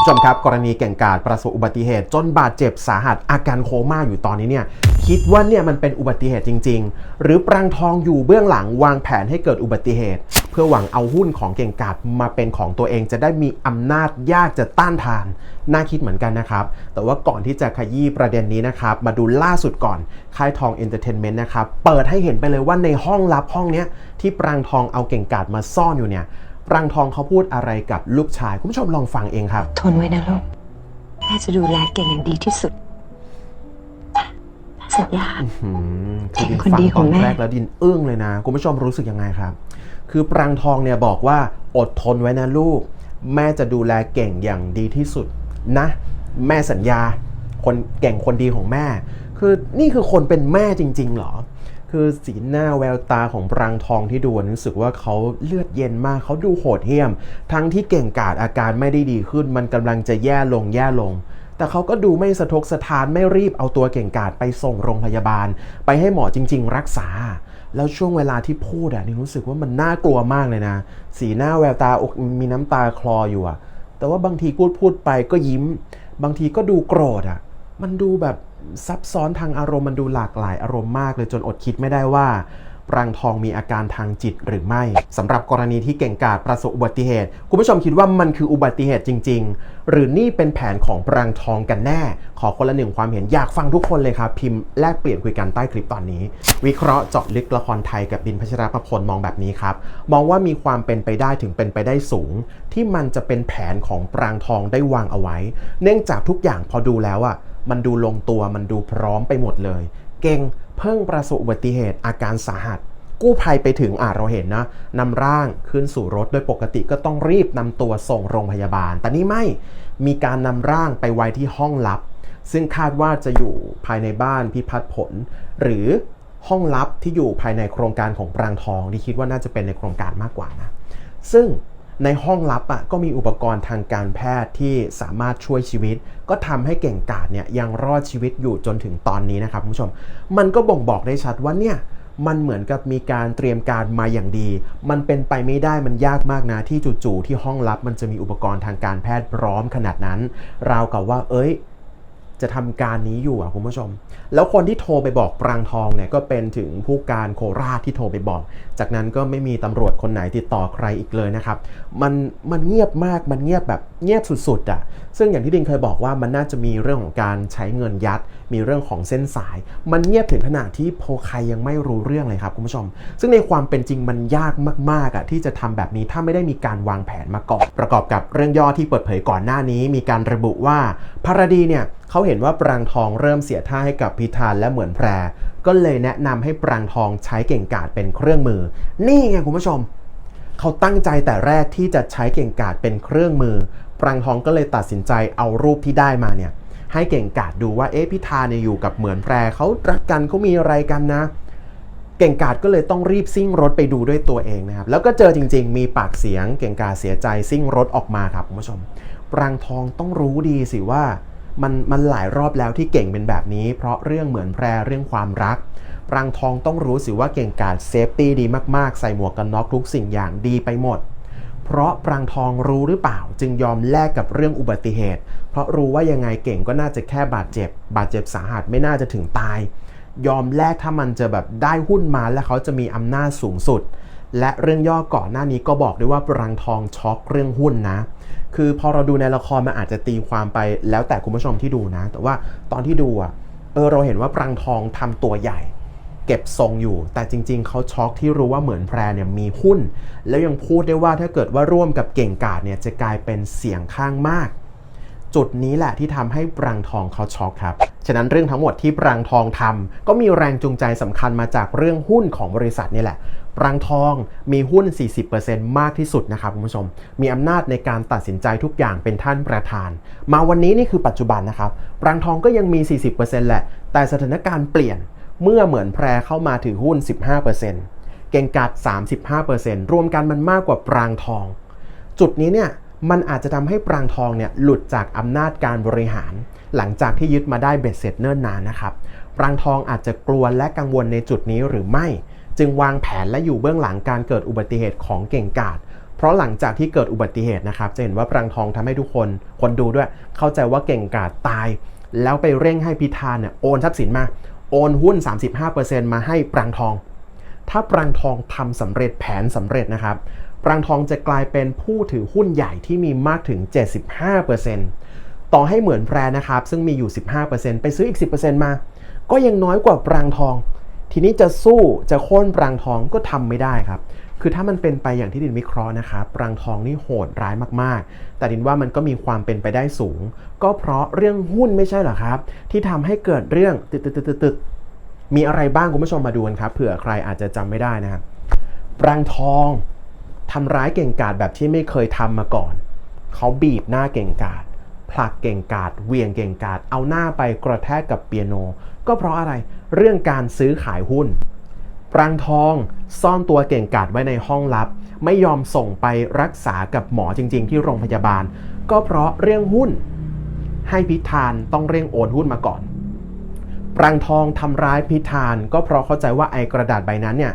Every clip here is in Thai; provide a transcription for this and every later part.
ผู้ชมครับกรณีเก่งกาจประสบอุบัติเหตุ จนบาดเจ็บสาหัสอาการโคม่าอยู่ตอนนี้เนี่ยคิดว่าเนี่ยมันเป็นอุบัติเหตุจริง ๆ หรือปรางทองอยู่เบื้องหลังวางแผนให้เกิดอุบัติเหตุ เพื่อหวังเอาหุ้นของเก่งกาจมาเป็นของตัวเองจะได้มีอำนาจยากจะต้านทาน น่าคิดเหมือนกันนะครับ แต่ว่าก่อนที่จะขยี้ประเด็นนี้นะครับ มาดูล่าสุดก่อน ค่ายทองเอนเตอร์เทนเมนต์นะครับ เปิดให้เห็นไปเลยว่าในห้องลับห้องเนี้ยที่ปรางทองเอาเก่งกาจมาซ่อนอยู่เนี่ย รางทองเขาพูดอะไรกับลูกชาย คุณผู้ชมลองฟังเองครับ ทนไว้นะลูกแม่จะดูแลเก่งอย่างดีที่สุด สัญญา อืมเก่งดิคนดีฟัของตแม่แรกแล้วดินอึ้งเลยนะ คุณผู้ชมรู้สึกยังไงครับ คือปรางทองเนี่ยบอกว่าอดทนไว้นะลูก แม่จะดูแลเก่งอย่างดีที่สุดนะ แม่สัญญา คนเก่งคนดีของแม่ คือนี่คือคนเป็นแม่จริง ๆ เหรอ คือสีหน้าแววตาของปรางทองที่ดูรู้สึกว่าเขาเลือดเย็นมากเขาดูโหดเหี้ยม ทั้งที่เก่งกาจอาการไม่ได้ดีขึ้น มันกำลังจะแย่ลงแย่ลง แต่เขาก็ดูไม่สะทกสะทานไม่รีบเอาตัวเก่งกาจไปส่งโรงพยาบาล ไปให้หมอจริง ๆ รักษา แล้วช่วงเวลาที่พูดอะนี่รู้สึกว่ามันน่ากลัวมากเลยนะ สีหน้าแววตาอกมีน้ำตาคลออยู่อะแต่ว่าบางทีพูดพูดไปก็ยิ้ม บางทีก็ดูโกรธอะมันดูแบบ ซับซ้อนทางอารมณ์มันดูหลากหลายอารมณ์มากเลยจนอดคิดไม่ได้ว่าปรางทองมีอาการทางจิตหรือไม่สำหรับกรณีที่เก่งกาจประสบอุบัติเหตุ คุณผู้ชมคิดว่ามันคืออุบัติเหตุจริง ๆ หรือนี่เป็นแผนของปรางทองกันแน่ ขอคนละหนึ่งความเห็นอยากฟังทุกคนเลยครับพิมพ์แลกเปลี่ยนคุยกันใต้คลิปตอนนี้ วิเคราะห์เจาะลึกละครไทยกับบินพัชรประพลมองแบบนี้ครับ มองว่ามีความเป็นไปได้ถึงเป็นไปได้สูง ที่มันจะเป็นแผนของปรางทองได้วางเอาไว้ เนื่องจากทุกอย่างพอดูแล้วอะ มันดูลงตัวมันดูพร้อมไปหมดเลย เก่งเพิ่งประสบอุบัติเหตุอาการสาหัส กู้ภัยไปถึงอ่าเราเห็นนะนำร่างขึ้นสู่รถโดยปกติก็ต้องรีบนำตัวส่งโรงพยาบาล แต่นี่ไม่มีการนำร่างไปไว้ที่ห้องลับ ซึ่งคาดว่าจะอยู่ภายในบ้านพิพัฒน์ผล หรือห้องลับที่อยู่ภายในโครงการของปรางทองที่คิดว่าน่าจะเป็นในโครงการมากกว่านะซึ่ง ในห้องลับอะก็มีอุปกรณ์ทางการแพทย์ที่สามารถช่วยชีวิต ก็ทำให้เก่งกาจเนี่ยยังรอดชีวิตอยู่จนถึงตอนนี้นะครับคุณผู้ชม มันก็บ่งบอกได้ชัดว่าเนี่ยมันเหมือนกับมีการเตรียมการมาอย่างดี มันเป็นไปไม่ได้มันยากมากนะที่จู่ๆที่ห้องลับมันจะมีอุปกรณ์ทางการแพทย์พร้อมขนาดนั้น ราวกับว่าเอ้ย จะทำการนี้อยู่อะคุณผู้ชม แล้วคนที่โทรไปบอกปรางทองเนี่ยก็เป็นถึงผู้การโคราชที่โทรไปบอก จากนั้นก็ไม่มีตำรวจคนไหนติดต่อใครอีกเลยนะครับ มันมันเงียบมากมันเงียบแบบเงียบสุดๆอะซึ่งอย่างที่ดินเคยบอกว่ามันน่าจะมีเรื่องของการใช้เงินยัด มีเรื่องของเส้นสาย มันเงียบถึงขนาดที่โพคยังไม่รู้เรื่องเลยครับคุณผู้ชม ซึ่งในความเป็นจริงมันยากมากๆอะที่จะทำแบบนี้ถ้าไม่ได้มีการวางแผนมาก่อน ประกอบกับเรื่องย่อที่เปิดเผยก่อนหน้านี้ มีการระบุว่าพารดีเนี่ยเขาเห็นว่าปรางทองเริ่มเสียท่าให้กับพิธานและเหมือนแพร ก็เลยแนะนำให้ปรางทองใช้เก่งกาจเป็นเครื่องมือ นี่ไงคุณผู้ชมเขาตั้งใจแต่แรกที่จะใช้เก่งกาจเป็นเครื่องมือ ปรางทองก็เลยตัดสินใจเอารูปที่ได้มาเนี่ยให้เก่งกาจดูว่าเอ๊ะพิธาเนี่ยอยู่กับเหมือนแพรเขารักกันเขามีอะไรกันนะ เก่งกาจก็เลยต้องรีบซิ่งรถไปดูด้วยตัวเองนะครับแล้วก็เจอจริง ๆ มีปากเสียงเก่งกาจเสียใจซิ่งรถออกมาครับคุณผู้ชมปรางทองต้องรู้ดีสิว่ามันมันหลายรอบแล้วที่เก่งเป็นแบบนี้ เพราะเรื่องเหมือนแพรเรื่องความรักปรางทองต้องรู้สิว่าเก่งกาจเซฟตี้ดีมากๆ ใส่หมวกกันน็อกทุกสิ่งอย่างดีไปหมด เพราะปรางทองรู้หรือเปล่า จึงยอมแลกกับเรื่องอุบัติเหตุ เพราะรู้ว่ายังไงเก่งก็น่าจะแค่บาดเจ็บ บาดเจ็บสาหัสไม่น่าจะถึงตาย ยอมแลกถ้ามันจะแบบได้หุ้นมาและเขาจะมีอำนาจสูงสุด และเรื่องย่อก่อนหน้านี้ก็บอกด้วยว่าปรางทองช็อกเรื่องหุ้นนะ คือพอเราดูในละครมันอาจจะตีความไปแล้วแต่คุณผู้ชมที่ดูนะ แต่ว่าตอนที่ดูอะเออเราเห็นว่าปรางทองทำตัวใหญ่ เก็บทรงอยู่ แต่จริง ๆ เขาช็อกที่รู้ว่าเหมือนแพรเนี่ยมีหุ้น แล้วยังพูดได้ว่าถ้าเกิดว่าร่วมกับเก่งกาจเนี่ยจะกลายเป็นเสียงข้างมาก จุดนี้แหละที่ทำให้ปรางทองเขาช็อกครับ ฉะนั้นเรื่องทั้งหมดที่ปรางทองทำก็มีแรงจูงใจสำคัญมาจากเรื่องหุ้นของบริษัทนี่แหละปรางทองมีหุ้น 40%มากที่สุดนะครับคุณผู้ชม มีอำนาจในการตัดสินใจทุกอย่างเป็นท่านประธาน มาวันนี้นี่คือปัจจุบันนะครับ ปรางทองก็ยังมี 40%แหละ แต่สถานการณ์เปลี่ยน เมื่อเหมือนแพรเข้ามาถือหุ้น 15%เก่งกาด35%รวมกันมันมากกว่าปรางทอง จุดนี้เนี่ยมันอาจจะทำให้ปรางทองเนี่ยหลุดจากอำนาจการบริหาร หลังจากที่ยึดมาได้เบ็ดเสร็จเนิ่นนานนะครับปรางทองอาจจะกลัวและกังวลในจุดนี้หรือไม่ จึงวางแผนและอยู่เบื้องหลังการเกิดอุบัติเหตุของเก่งกาดเพราะหลังจากที่เกิดอุบัติเหตุนะครับ จะเห็นว่าปรางทองทำให้ทุกคน คนดูด้วย เข้าใจว่าเก่งกาจตาย แล้วไปเร่งให้พิธานเนี่ยโอนทรัพย์สินมา โอนหุ้น 35%มาให้ปรางทอง ถ้าปรางทองทำสำเร็จแผนสำเร็จนะครับ ปรางทองจะกลายเป็นผู้ถือหุ้นใหญ่ที่มีมากถึง 75%ต่อให้เหมือนแพรนะครับ ซึ่งมีอยู่ 15%ไปซื้ออีก 10%มา ก็ยังน้อยกว่าปรางทอง ทีนี้จะสู้จะโค่นปรางทองก็ทำไม่ได้ครับ คือถ้ามันเป็นไปอย่างที่ดินวิเคราะห์นะครับปรางทองนี่โหดร้ายมากๆ แต่ดินว่ามันก็มีความเป็นไปได้สูง ก็เพราะเรื่องหุ้นไม่ใช่เหรอครับ ที่ทำให้เกิดเรื่องตึดๆมีอะไรบ้างคุณผู้ชมมาดูกันครับเผื่อใครอาจจะจำไม่ได้นะครับปรางทองทำร้ายเก่งกาจแบบที่ไม่เคยทำมาก่อน เขาบีบหน้าเก่งกาจผลักเก่งกาจเวียงเก่งกาจเอาหน้าไปกระแทกกับเปียโน ก็เพราะอะไรเรื่องการซื้อขายหุ้น ปรางทองซ่อนตัวเก่งกาจไว้ในห้องลับ ไม่ยอมส่งไปรักษากับหมอจริง ๆ ที่โรงพยาบาล ก็เพราะเรื่องหุ้น ให้พิธานต้องเร่งโอนหุ้นมาก่อน ปรางทองทำร้ายพิธานก็เพราะเข้าใจว่าไอกระดาษใบนั้นเนี่ย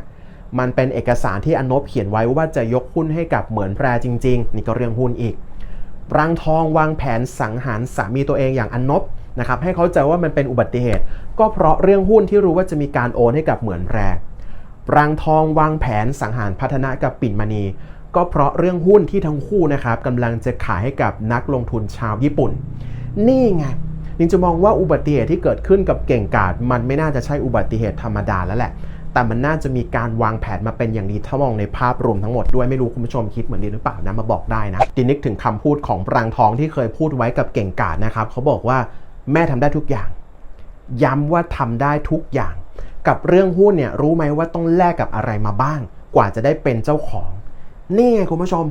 มันเป็นเอกสารที่อนบเขียนไว้ว่าจะยกหุ้นให้กับเหมือนแพรจริง ๆ นี่ก็เรื่องหุ้นอีก ปรางทองวางแผนสังหารสามีตัวเองอย่างอนบนะครับให้เข้าใจว่ามันเป็นอุบัติเหตุ ก็เพราะเรื่องหุ้นที่รู้ว่าจะมีการโอนให้กับเหมือนแพร รางทองวางแผนสังหารพัฒนากับปิ่นมณี ก็เพราะเรื่องหุ้นที่ทั้งคู่นะครับกำลังจะขายให้กับนักลงทุนชาวญี่ปุ่น นี่ไงนิงจะมองว่าอุบัติเหตุที่เกิดขึ้นกับเก่งกาจมันไม่น่าจะใช่อุบัติเหตุธรรมดาแล้วแหละ แต่มันน่าจะมีการวางแผนมาเป็นอย่างดีถ้ามองในภาพรวมทั้งหมดด้วยไม่รู้คุณผู้ชมคิดเหมือนดีหรือเปล่านะมาบอกได้นะดินนึกถึงคำพูดของปรางทองที่เคยพูดไว้กับเก่งกาจนะครับเขาบอกว่าแม่ทำได้ทุกอย่าง ย้ำว่าทำได้ทุกอย่าง กับเรื่องหุ้นเนี่ยรู้ไหมว่าต้องแลกกับอะไรมาบ้าง กว่าจะได้เป็นเจ้าของนี่ไงคุณผู้ชม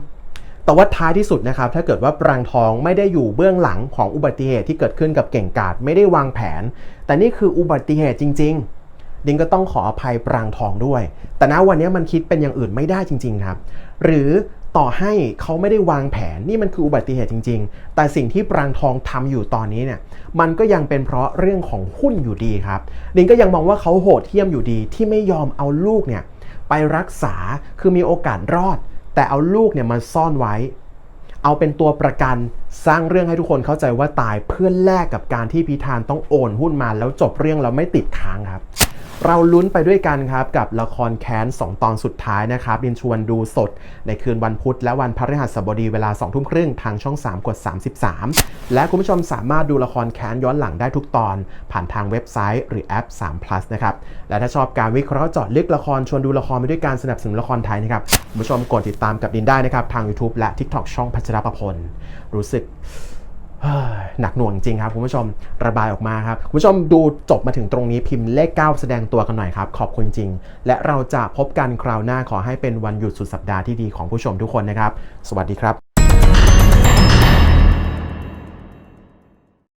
แต่ว่าท้ายที่สุดนะครับ ถ้าเกิดว่าปรางทองไม่ได้อยู่เบื้องหลังของอุบัติเหตุที่เกิดขึ้นกับเก่งกาจไม่ได้วางแผน แต่นี่คืออุบัติเหตุจริง ๆ ดิงก็ต้องขออภัยปรางทองด้วย แต่ณวันนี้มันคิดเป็นอย่างอื่นไม่ได้จริง ๆ ครับ หรือ ต่อให้เขาไม่ได้วางแผนนี่มันคืออุบัติเหตุจริง ๆ แต่สิ่งที่ปรางทองทำอยู่ตอนนี้เนี่ยมันก็ยังเป็นเพราะเรื่องของหุ้นอยู่ดีครับดิงก็ยังมองว่าเขาโหดเหี้ยมอยู่ดีที่ไม่ยอมเอาลูกเนี่ยไปรักษาคือมีโอกาสรอด แต่เอาลูกเนี่ยมาซ่อนไว้ เอาเป็นตัวประกันสร้างเรื่องให้ทุกคนเข้าใจว่าตายเพื่อแลกกับการที่พิธานต้องโอนหุ้นมาแล้วจบเรื่องแล้วไม่ติดค้างครับ เราลุ้นไปด้วยกันครับ กับละครแค้น 2 ตอนสุดท้ายนะครับดินชวนดูสด ในคืนวันพุธและวันพฤหัสบดีเวลา 2 ทุ่มครึ่งทางช่อง 3 กด 33 และคุณผู้ชมสามารถดูละครแค้นย้อนหลังได้ทุกตอน ผ่านทางเว็บไซต์หรือแอป 3 plus นะครับ และถ้าชอบการวิเคราะห์เจาะลึกละครชวนดูละครไปด้วยการสนับสนุนละครไทยนะครับคุณผู้ชมกดติดตามกับดินได้นะครับทาง YouTube และ TikTok ช่องพัชรประพลรู้สึก หนักหน่วงจริงครับคุณผู้ชมระบายออกมาครับคุณผู้ชมดูจบมาถึงตรงนี้พิมพ์เลข 9 แสดงตัวกันหน่อยครับ ขอบคุณจริง และเราจะพบกันคราวหน้าขอให้เป็นวันหยุดสุดสัปดาห์ที่ดีของผู้ชมทุกคนนะครับ สวัสดีครับ